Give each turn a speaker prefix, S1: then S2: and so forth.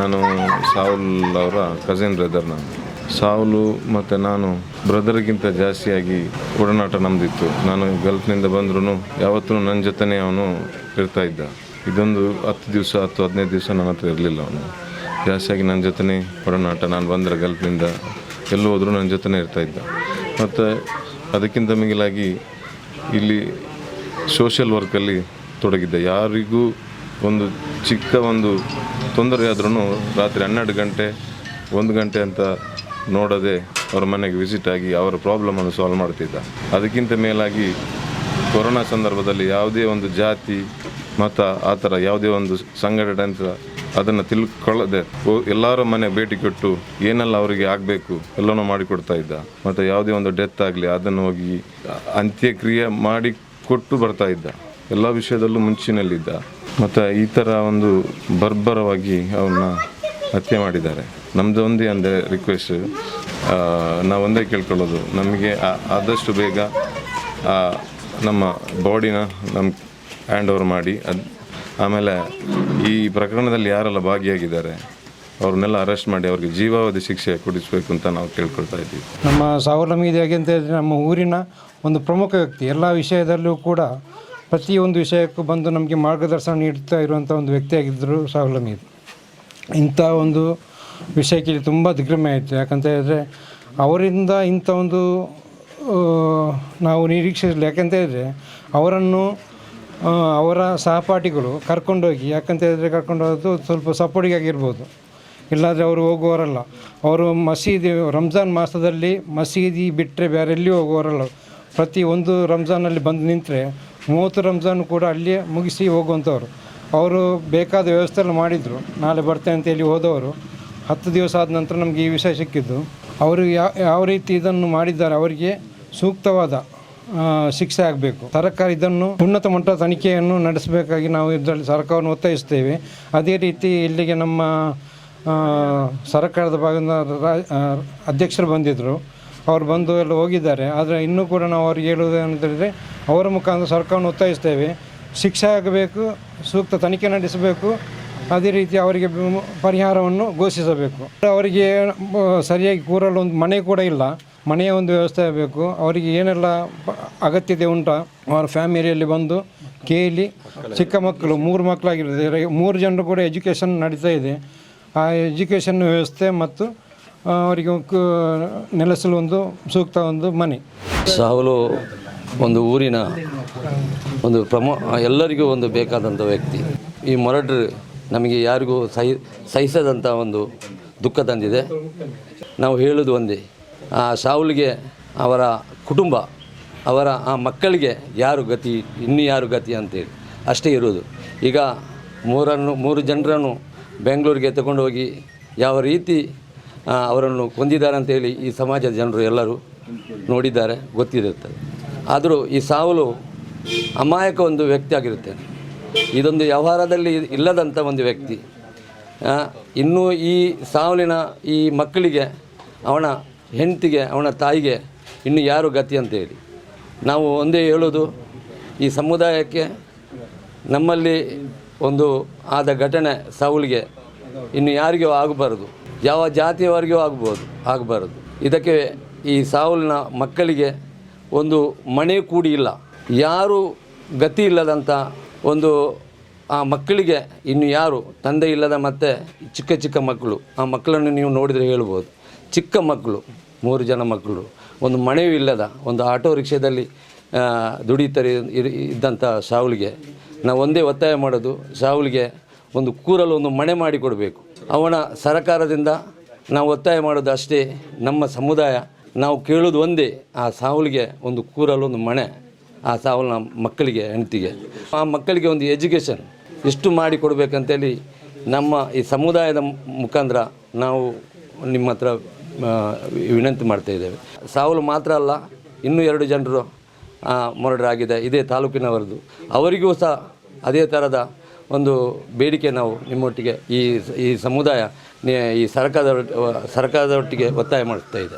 S1: ನಾನು ಸಾಹುಲ್ ಅವರ cousin brother ನಾನು. ಸಾಹುಲು ಮತ್ತು ನಾನು ಬ್ರದರ್ಗಿಂತ ಜಾಸ್ತಿಯಾಗಿ ಒಡನಾಟ ನಮ್ಮದಿತ್ತು ನಾನು ಗಲ್ಫ್ನಿಂದ ಬಂದ್ರೂ ಯಾವತ್ತೂ ನನ್ನ ಜೊತೆನೇ ಅವನು ಇರ್ತಾ ಇದ್ದ. ಇದೊಂದು ಹತ್ತು ದಿವಸ, ಹತ್ತು ಹದಿನೈದು ದಿವಸ ನನ್ನ ಹತ್ರ ಇರಲಿಲ್ಲ ಅವನು. ಜಾಸ್ತಿಯಾಗಿ ನನ್ನ ಜೊತೆನೇ ಒಡನಾಟ. ನಾನು ಬಂದರೆ ಗಲ್ಫ್ನಿಂದ ಎಲ್ಲೂ ಹೋದರೂ ನನ್ನ ಜೊತೆನೇ ಇರ್ತಾ ಇದ್ದ. ಮತ್ತು ಅದಕ್ಕಿಂತ ಮಿಗಿಲಾಗಿ ಇಲ್ಲಿ ಸೋಷಿಯಲ್ ವರ್ಕಲ್ಲಿ ತೊಡಗಿದ್ದೆ. ಯಾರಿಗೂ ಒಂದು ಚಿಕ್ಕ ಒಂದು ತೊಂದರೆ ಆದ್ರೂ ರಾತ್ರಿ ಹನ್ನೆರಡು ಗಂಟೆ, ಒಂದು ಗಂಟೆ ಅಂತ ನೋಡದೆ ಅವರ ಮನೆಗೆ ವಿಸಿಟ್ ಆಗಿ ಅವರ ಪ್ರಾಬ್ಲಮನ್ನು ಸಾಲ್ವ್ ಮಾಡ್ತಿದ್ದ. ಅದಕ್ಕಿಂತ ಮೇಲಾಗಿ ಕೊರೋನಾ ಸಂದರ್ಭದಲ್ಲಿ ಯಾವುದೇ ಒಂದು ಜಾತಿ, ಮತ, ಆ ಥರ ಯಾವುದೇ ಒಂದು ಸಂಘಟನೆ ಅಂತ ಅದನ್ನು ತಿಳ್ಕೊಳ್ಳದೆ ಎಲ್ಲರ ಮನೆ ಭೇಟಿ ಕೊಟ್ಟು ಏನೆಲ್ಲ ಅವರಿಗೆ ಆಗಬೇಕು ಎಲ್ಲನೂ ಮಾಡಿಕೊಡ್ತಾ ಇದ್ದ. ಮತ್ತು ಯಾವುದೇ ಒಂದು ಡೆತ್ ಆಗಲಿ ಅದನ್ನು ಹೋಗಿ ಅಂತ್ಯಕ್ರಿಯೆ ಮಾಡಿ ಕೊಟ್ಟು ಬರ್ತಾ ಇದ್ದ. ಎಲ್ಲ ವಿಷಯದಲ್ಲೂ ಮುಂಚಿನಲ್ಲಿದ್ದ. ಮತ್ತು ಈ ಥರ ಒಂದು ಬರ್ಬರವಾಗಿ ಅವನ್ನ ಹತ್ಯೆ ಮಾಡಿದ್ದಾರೆ. ನಮ್ಮದು ಒಂದೇ ಅಂದರೆ ರಿಕ್ವೆಸ್ಟ್ ನಾವು ಒಂದೇ ಕೇಳ್ಕೊಳ್ಳೋದು. ನಮಗೆ ಆದಷ್ಟು ಬೇಗ ನಮ್ಮ ಬಾಡಿನ ನಮ್ಮ ಹ್ಯಾಂಡ್ ಓವರ್ ಮಾಡಿ, ಅದು, ಆಮೇಲೆ ಈ ಪ್ರಕರಣದಲ್ಲಿ ಯಾರೆಲ್ಲ ಭಾಗಿಯಾಗಿದ್ದಾರೆ, ಅವ್ರನ್ನೆಲ್ಲ ಅರೆಸ್ಟ್ ಮಾಡಿ ಅವ್ರಿಗೆ ಜೀವಾವಧಿ ಶಿಕ್ಷೆ ಕೊಡಿಸಬೇಕು ಅಂತ ನಾವು ಕೇಳ್ಕೊಳ್ತಾ ಇದ್ದೀವಿ.
S2: ನಮ್ಮ ಸಾವಲಂಬಿ ಹೇಗೆ ಅಂತ ಹೇಳಿದ್ರೆ ನಮ್ಮ ಊರಿನ ಒಂದು ಪ್ರಮುಖ ವ್ಯಕ್ತಿ, ಎಲ್ಲ ವಿಷಯದಲ್ಲೂ ಕೂಡ ಪ್ರತಿಯೊಂದು ವಿಷಯಕ್ಕೂ ಬಂದು ನಮಗೆ ಮಾರ್ಗದರ್ಶನ ನೀಡ್ತಾ ಇರುವಂಥ ಒಂದು ವ್ಯಕ್ತಿಯಾಗಿದ್ದರು ಸ್ವಾವಲಂಬಿ ಇಂಥ ಒಂದು ವಿಷಯಕ್ಕೆ ಇಲ್ಲಿ ತುಂಬ ದಿಗ್ಭ್ರಮೆ ಆಯಿತು. ಯಾಕಂತ ಹೇಳಿದ್ರೆ ಅವರಿಂದ ಇಂಥ ಒಂದು ನಾವು ನಿರೀಕ್ಷಿಸಲಿ ಯಾಕಂತ ಹೇಳಿದ್ರೆ ಅವರನ್ನು ಅವರ ಸಹಪಾಠಿಗಳು ಕರ್ಕೊಂಡೋಗಿ, ಯಾಕಂತ ಹೇಳಿದ್ರೆ ಕರ್ಕೊಂಡು ಹೋಗೋದು ಸ್ವಲ್ಪ ಸಪೋರ್ಟಿಗೆ ಆಗಿರ್ಬೋದು. ಇಲ್ಲಾಂದರೆ ಅವರು ಹೋಗುವವರಲ್ಲ. ಅವರು ಮಸೀದಿ, ರಂಜಾನ್ ಮಾಸದಲ್ಲಿ ಮಸೀದಿ ಬಿಟ್ಟರೆ ಬೇರೆ ಎಲ್ಲಿಯೂ ಹೋಗುವವರಲ್ಲ. ಪ್ರತಿ ಒಂದು ರಂಜಾನಲ್ಲಿ ಬಂದು ನಿಂತರೆ ಮೂವತ್ತು ರಂಜಾನ್ ಕೂಡ ಅಲ್ಲಿಯೇ ಮುಗಿಸಿ ಹೋಗುವಂಥವ್ರು. ಅವರು ಬೇಕಾದ ವ್ಯವಸ್ಥೆ ಎಲ್ಲ ಮಾಡಿದರು. ನಾಳೆ ಬರ್ತೇನೆ ಅಂತ ಹೇಳಿ ಹೋದವರು. ಹತ್ತು ದಿವಸ ಆದ ನಂತರ ನಮಗೆ ಈ ವಿಷಯ ಸಿಕ್ಕಿದ್ದು. ಅವರು ಯಾವ ರೀತಿ ಇದನ್ನು ಮಾಡಿದ್ದಾರೆ ಅವರಿಗೆ ಸೂಕ್ತವಾದ ಶಿಕ್ಷೆ ಆಗಬೇಕು. ಸರ್ಕಾರ ಇದನ್ನು ಉನ್ನತ ಮಟ್ಟ ತನಿಖೆಯನ್ನು ನಡೆಸಬೇಕಾಗಿ ನಾವು ಇದರಲ್ಲಿ ಸರ್ಕಾರವನ್ನು ಒತ್ತಾಯಿಸ್ತೇವೆ ಅದೇ ರೀತಿ ಇಲ್ಲಿಗೆ ನಮ್ಮ ಸರ್ಕಾರದ ಭಾಗದಿಂದ ರಾ- ಅಧ್ಯಕ್ಷರು ಬಂದಿದ್ದರು ಅವ್ರು ಬಂದು ಎಲ್ಲ ಹೋಗಿದ್ದಾರೆ. ಆದರೆ ಇನ್ನೂ ಕೂಡ ನಾವು ಅವ್ರಿಗೆ ಹೇಳುವುದು ಏನಂತೇಳಿದರೆ ಅವರ ಮುಖಾಂತರ ಸರ್ಕಾರವನ್ನು ಒತ್ತಾಯಿಸ್ತೇವೆ. ಶಿಕ್ಷೆ ಆಗಬೇಕು, ಸೂಕ್ತ ತನಿಖೆ ನಡೆಸಬೇಕು, ಅದೇ ರೀತಿ ಅವರಿಗೆ ಪರಿಹಾರವನ್ನು ಘೋಷಿಸಬೇಕು. ಅವರಿಗೆ ಸರಿಯಾಗಿ ಕೂರಲು ಒಂದು ಮನೆ ಕೂಡ ಇಲ್ಲ. ಮನೆಯ ಒಂದು ವ್ಯವಸ್ಥೆ ಆಗಬೇಕು. ಅವರಿಗೆ ಏನೆಲ್ಲ ಅಗತ್ಯತೆ ಉಂಟಾ, ಅವರ ಫ್ಯಾಮಿಲಿಯಲ್ಲಿ ಬಂದು ಕೇಳಿ. ಚಿಕ್ಕ ಮಕ್ಕಳು, ಮೂರು ಮಕ್ಕಳಾಗಿರ್ತದೆ ಮೂರು ಜನರು ಕೂಡ ಎಜುಕೇಷನ್ ನಡೀತಾ ಇದೆ. ಆ ಎಜುಕೇಷನ್ ವ್ಯವಸ್ಥೆ ಮತ್ತು ಅವರಿಗೆ ನೆಲೆಸಲು ಒಂದು ಸೂಕ್ತ ಒಂದು ಮನೆ.
S3: ಸಾಹುಲು ಒಂದು ಊರಿನ ಒಂದು ಪ್ರಮೋ, ಎಲ್ಲರಿಗೂ ಒಂದು ಬೇಕಾದಂಥ ವ್ಯಕ್ತಿ. ಈ ಮೊರಡ್ರು ನಮಗೆ ಯಾರಿಗೂ ಸಹಿ, ಸಹಿಸದಂಥ ಒಂದು ದುಃಖ ತಂದಿದೆ. ನಾವು ಹೇಳೋದು ಒಂದೇ, ಆ ಶಾವುಲ್ಗೆ ಅವರ ಕುಟುಂಬ, ಅವರ ಆ ಮಕ್ಕಳಿಗೆ ಯಾರು ಗತಿ, ಇನ್ನು ಯಾರು ಗತಿ ಅಂತೇಳಿ, ಅಷ್ಟೇ ಇರೋದು ಈಗ ಮೂರನ್ನು, ಮೂರು ಜನರನ್ನು ಬೆಂಗಳೂರಿಗೆ ತಗೊಂಡು ಹೋಗಿ ಯಾವ ರೀತಿ ಅವರನ್ನು ಕೊಂದಿದ್ದಾರೆ ಅಂತೇಳಿ ಈ ಸಮಾಜದ ಜನರು ಎಲ್ಲರೂ ನೋಡಿದ್ದಾರೆ, ಗೊತ್ತಿರುತ್ತದೆ. ಆದರೂ ಈ ಸಾವಲು ಅಮಾಯಕ ಒಂದು ವ್ಯಕ್ತಿ ಆಗಿರುತ್ತೆ ಇದೊಂದು ವ್ಯವಹಾರದಲ್ಲಿ ಇಲ್ಲದಂಥ ಒಂದು ವ್ಯಕ್ತಿ. ಇನ್ನೂ ಈ ಸಾವಲಿನ ಈ ಮಕ್ಕಳಿಗೆ, ಅವನ ಹೆಂಡತಿಗೆ, ಅವನ ತಾಯಿಗೆ ಇನ್ನು ಯಾರು ಗತಿ ಅಂತೇಳಿ ನಾವು ಒಂದೇ ಹೇಳೋದು ಈ ಸಮುದಾಯಕ್ಕೆ ನಮ್ಮಲ್ಲಿ ಒಂದು ಆದ ಘಟನೆ ಸಾವುಲಿಗೆ ಇನ್ನು ಯಾರಿಗೂ ಆಗಬಾರದು. ಯಾವ ಜಾತಿಯವರಿಗೂ ಆಗ್ಬೋದು, ಆಗಬಾರದು. ಇದಕ್ಕೆ ಈ ಸಾವುಲಿನ ಮಕ್ಕಳಿಗೆ ಒಂದು ಮನೆ ಕೂಡಿ ಇಲ್ಲ. ಯಾರು ಗತಿ ಇಲ್ಲದಂಥ ಒಂದು, ಆ ಮಕ್ಕಳಿಗೆ ಇನ್ನು ಯಾರು ತಂದೆ ಇಲ್ಲದ ಮತ್ತು ಚಿಕ್ಕ ಚಿಕ್ಕ ಮಕ್ಕಳು, ಆ ಮಕ್ಕಳನ್ನು ನೀವು ನೋಡಿದರೆ ಹೇಳ್ಬೋದು. ಚಿಕ್ಕ ಮಕ್ಕಳು, ಮೂರು ಜನ ಮಕ್ಕಳು, ಒಂದು ಮನೆಯೂ ಇಲ್ಲದ, ಒಂದು ಆಟೋ ರಿಕ್ಷಾದಲ್ಲಿ ದುಡಿತರೆ ಇದ್ದಂಥ ಸಾವುಲಿಗೆ ನಾವು ಒಂದೇ ಒತ್ತಾಯ ಮಾಡೋದು ಸಾವುಲಿಗೆ ಒಂದು ಕೂರಲು ಒಂದು ಮನೆ ಮಾಡಿಕೊಡಬೇಕು. ಅವನ ಸರಕಾರದಿಂದ ನಾವು ಒತ್ತಾಯ ಮಾಡೋದು ಅಷ್ಟೇ, ನಮ್ಮ ಸಮುದಾಯ ನಾವು ಕೇಳೋದು ಒಂದೇ, ಆ ಸಾವುಲಿಗೆ ಒಂದು ಕೂರಲು ಒಂದು ಮನೆ ಆ ಸಾವಲ್ನ ಮಕ್ಕಳಿಗೆ, ಹೆಂಡತಿಗೆ. ಆ ಮಕ್ಕಳಿಗೆ ಒಂದು ಎಜುಕೇಷನ್, ಎಷ್ಟು ಮಾಡಿ ಕೊಡಬೇಕಂತೇಳಿ ನಮ್ಮ ಈ ಸಮುದಾಯದ ಮುಖಾಂತರ ನಾವು ನಿಮ್ಮ ಹತ್ರ ವಿನಂತಿ ಮಾಡ್ತಾ ಇದ್ದೇವೆ. ಸಾವಲು ಮಾತ್ರ ಅಲ್ಲ, ಇನ್ನೂ ಎರಡು ಜನರು ಮರ್ಡರ್ ಆಗಿದೆ ಇದೇ ತಾಲೂಕಿನವರದು. ಅವರಿಗೂ ಸಹ ಅದೇ ಥರದ ಒಂದು ಬೇಡಿಕೆ ನಾವು ನಿಮ್ಮೊಟ್ಟಿಗೆ ಈ ಈ ಸಮುದಾಯ, ಈ ಸರ್ಕಾರದ, ಸರ್ಕಾರದೊಟ್ಟಿಗೆ ಒತ್ತಾಯ ಇದೆ.